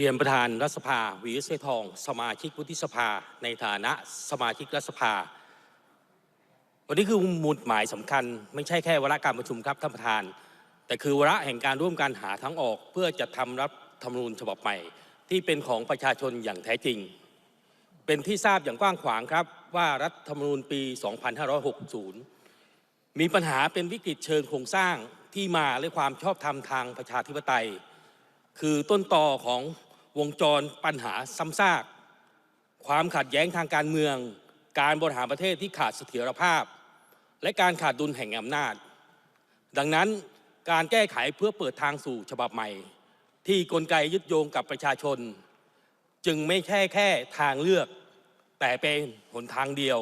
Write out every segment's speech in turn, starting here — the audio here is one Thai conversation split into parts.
เรียนประธานรัฐสภาวีรเสทอง สมาชิกวุฒิสภาในฐานะสมาชิกรัฐสภา วันนี้คือมุดหมายสำคัญ ไม่ใช่แค่วาระการประชุมครับท่านประธาน แต่คือวาระแห่งการร่วมกันหาทั้งออก เพื่อจะทำรัฐธรรมนูญฉบับใหม่ ที่เป็นของประชาชนอย่างแท้จริง เป็นที่ทราบอย่างกว้างขวางครับว่ารัฐธรรมนูญปี 2560 มีปัญหาเป็นวิกฤตเชิงโครงสร้างที่มาและความชอบธรรมทางประชาธิปไตย คือต้นต่อของ วงจรปัญหาซ้ำซาก ความขัดแย้งทางการเมือง การบริหารประเทศที่ขาดเสถียรภาพ และการขาดดุลแห่งอำนาจ ดังนั้นการแก้ไขเพื่อเปิดทางสู่ฉบับใหม่ ที่กลไกยึดโยงกับประชาชน จึงไม่ใช่แค่ทางเลือก แต่เป็นหนทางเดียว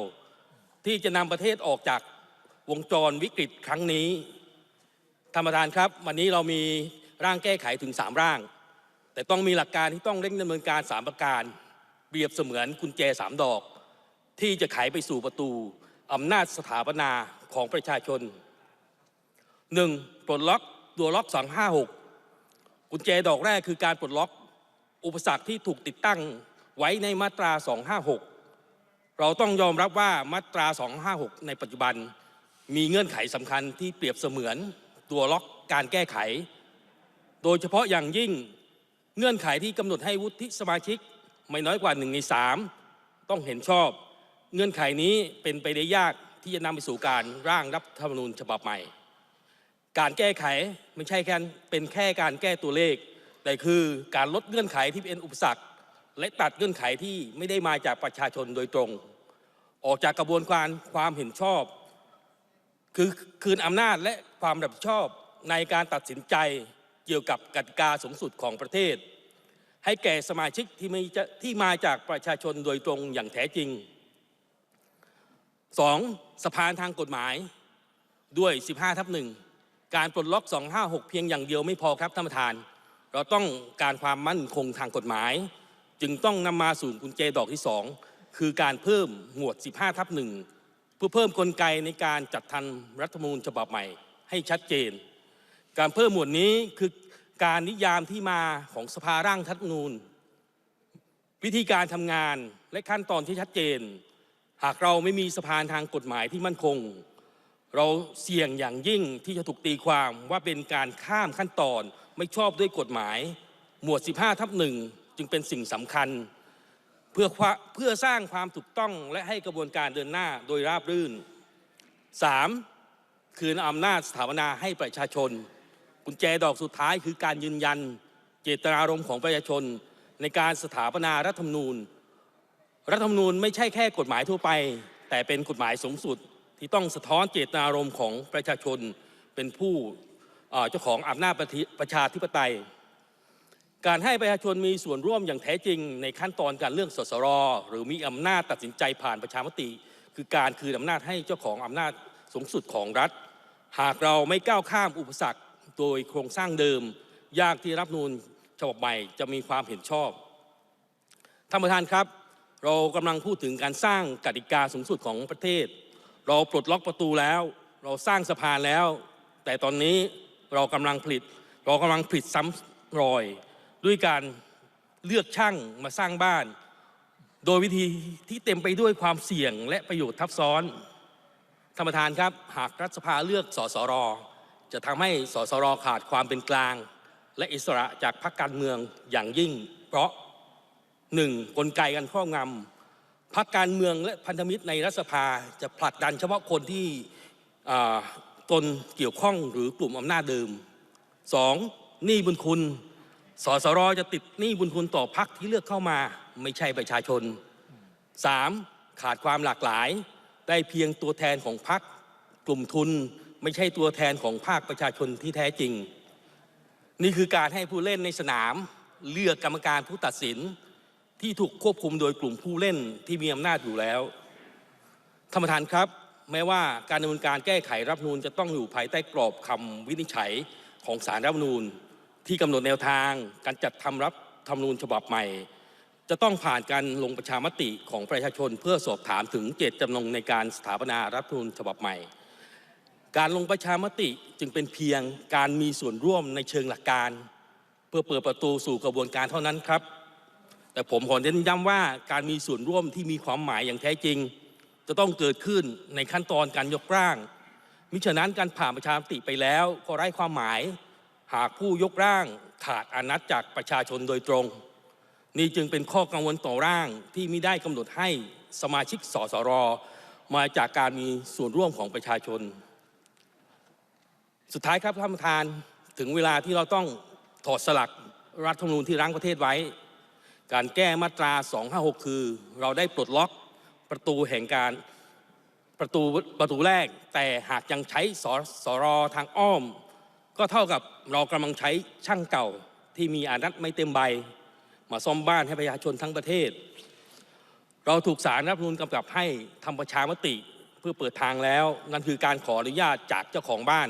ที่จะนำประเทศออกจากวงจรวิกฤตครั้งนี้ท่านประธานครับ วันนี้เรามีร่างแก้ไขถึง 3 ร่าง แต่ต้องมีหลักการที่ต้องเร่งดำเนินการ 3 ประการเปรียบเสมือนกุญแจ3ดอก ที่จะไขไปสู่ประตูอำนาจสถาปนาของประชาชน 1. ปลดล็อกตัวล็อก 256 กุญแจดอกแรกคือการปลดล็อก อุปสรรคที่ถูกติดตั้งไว้ในมาตรา 256 เราต้องยอมรับว่ามาตรา 256 ในปัจจุบัน มีเงื่อนไขสำคัญที่เปรียบเสมือนตัวล็อกการแก้ไข โดยเฉพาะอย่างยิ่ง เงื่อนไขที่กำหนดให้วุฒิสมาชิก ไม่น้อยกว่า1ใน3 ต้องเห็นชอบ เงื่อนไขนี้เป็นไปได้ยากที่จะนำไปสู่การร่างรัฐธรรมนูญฉบับใหม่ การแก้ไขไม่ใช่แค่เป็นแค่การแก้ตัวเลขแต่คือการลดเงื่อนไขที่เป็นอุปสรรค และตัดเงื่อนไขที่ไม่ได้มาจากประชาชนโดยตรง ออกจากกระบวนการความเห็นชอบ คือคืนอำนาจและความรับผิดชอบในการตัดสินใจ เกี่ยวกับกติกาสูงสุดของประเทศ ให้แก่สมาชิกที่มีที่มาจากประชาชนโดยตรงอย่างแท้จริง 2. สะพานทางกฎหมายด้วย 15 ทับหนึ่งการปลดล็อก 256 เพียงอย่างเดียวไม่พอครับท่านประธาน เราต้องการความมั่นคงทางกฎหมาย จึงต้องนำมาสู่กุญแจดอกที่ 2 คือการเพิ่มหมวด 15 ทับหนึ่งเพื่อเพิ่มกลไกในการจัดทันรัฐธรรมนูญฉบับใหม่ให้ชัดเจน การเพิ่มหมวดนี้คือการนิยามที่มาของสภาร่างรัฐนูญวิธีการทำงานและขั้นตอนที่ชัดเจน หากเราไม่มีสะพานทางกฎหมายที่มั่นคง เราเสี่ยงอย่างยิ่งที่จะถูกตีความว่าเป็นการข้ามขั้นตอนไม่ชอบด้วยกฎหมาย หมวด 15 ทับหนึ่งจึงเป็นสิ่งสำคัญ เพื่อเพื่อสร้างความถูกต้องและให้กระบวนการเดินหน้าโดยราบรื่น 3. คืนอำนาจสถาปนาให้ประชาชน กุญแจดอกสุดท้ายคือการยืนยันเจตนารมณ์ของประชาชน ในการสถาปนารัฐธรรมนูญ รัฐธรรมนูญไม่ใช่แค่กฎหมายทั่วไป แต่เป็นกฎหมายสูงสุดที่ต้องสะท้อนเจตนารมณ์ของประชาชนเป็นผู้เจ้าของอำนาจประธิประชาธิปไตย การให้ประชาชนมีส่วนร่วมอย่างแท้จริง ในขั้นตอนการเลือกสสรหรือมีอำนาจตัดสินใจผ่านประชามติ คือการคืนอำนาจให้เจ้าของอำนาจสูงสุดของรัฐ หากเราไม่ก้าวข้ามอุปสรรค โดยโครงสร้างเดิม ยากที่รัฐธรรมนูญฉบับใหม่จะมีความเห็นชอบท่านประธานครับ เรากำลังพูดถึงการสร้างกติกาสูงสุดของประเทศ เราปลดล็อกประตูแล้ว เราสร้างสะพานแล้ว แต่ตอนนี้เรากำลังผลิต เรากำลังผลิตซ้ำรอย ด้วยการเลือกช่างมาสร้างบ้าน โดยวิธีที่เต็มไปด้วยความเสี่ยงและประโยชน์ทับซ้อนท่านประธานครับ หากรัฐสภาเลือกสสร จะทำให้สสรขาดความเป็นกลาง และอิสระจากพรรคการเมืองอย่างยิ่ง เพราะหนึ่งกลไกการครอบงำพรรคการเมืองและพันธมิตรในรัฐสภาจะผลักดันเฉพาะคนที่ตนเกี่ยวข้องหรือกลุ่มอำนาจเดิมสองหนี้บุญคุณสสรจะติดหนี้บุญคุณต่อพรรคที่เลือกเข้ามาไม่ใช่ประชาชน 3. ขาดความหลากหลาย ได้เพียงตัวแทนของพรรคกลุ่มทุน ไม่ใช่ตัวแทนของภาคประชาชนที่แท้จริง นี่คือการให้ผู้เล่นในสนาม เลือกกรรมการผู้ตัดสิน ที่ถูกควบคุมโดยกลุ่มผู้เล่นที่มีอำนาจอยู่แล้วท่านประธานครับ แม้ว่าการดำเนินการแก้ไขรัฐนูญจะต้องอยู่ภายใต้กรอบคำวินิจฉัยของสารรัฐนูญที่กำหนดแนวทางการจัดทำรัฐธรรมนูญฉบับใหม่ จะต้องผ่านการลงประชามติของประชาชนเพื่อสอบถามถึงเจตจำนงในการสถาปนารัฐธรรมนูญฉบับใหม่ การลงประชามติจึงเป็นเพียงการมีส่วนร่วมในเชิงหลักการ เพื่อเปิดประตูสู่กระบวนการเท่านั้นครับ แต่ผมขอเน้นย้ำว่าการมีส่วนร่วมที่มีความหมายอย่างแท้จริง จะต้องเกิดขึ้นในขั้นตอนการยกร่าง มิฉะนั้นการผ่านประชามติไปแล้วก็ไร้ความหมาย หากผู้ยกร่างขาดอนัตจากประชาชนโดยตรง นี่จึงเป็นข้อกังวลต่อร่างที่มิได้กำหนดให้สมาชิกสสรมาจากการมีส่วนร่วมของประชาชน สุดท้ายครับท่านประธานถึงเวลาที่เราต้องถอดสลักรัฐธรรมนูญที่รั้งประเทศไว้ การแก้มาตรา 256 คือ เราได้ปลดล็อกประตูแห่งการประตูประตูแรก แต่หากยังใช้สสรทางอ้อม ก็เท่ากับเรากำลังใช้ช่างเก่าที่มีอานัตไม่เต็มใบ มาซ่อมบ้านให้ประชาชนทั้งประเทศ เราถูกสารรัฐธรรมนูญกำกับให้ทำประชามติเพื่อเปิดทางแล้ว นั่นคือการขออนุญาตจากเจ้าของบ้าน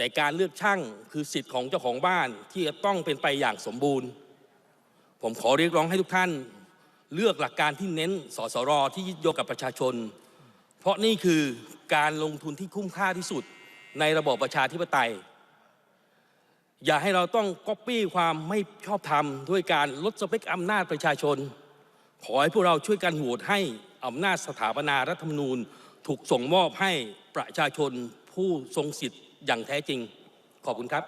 แต่การเลือกช่างคือสิทธิ์ของเจ้าของบ้านที่จะต้องเป็นไปอย่างสมบูรณ์ ผมขอเรียกร้องให้ทุกท่าน เลือกหลักการที่เน้นสสรที่ยึดโยงกับประชาชน เพราะนี่คือการลงทุนที่คุ้มค่าที่สุดในระบบประชาธิปไตย อย่าให้เราต้องก๊อปปี้ความไม่ชอบธรรมด้วยการลดสเปคอำนาจประชาชน ขอให้พวกเราช่วยกันโหวตให้อำนาจสถาปนารัฐธรรมนูญ ถูกส่งมอบให้ประชาชนผู้ทรงสิทธิ์ อย่างแท้จริงขอบคุณครับ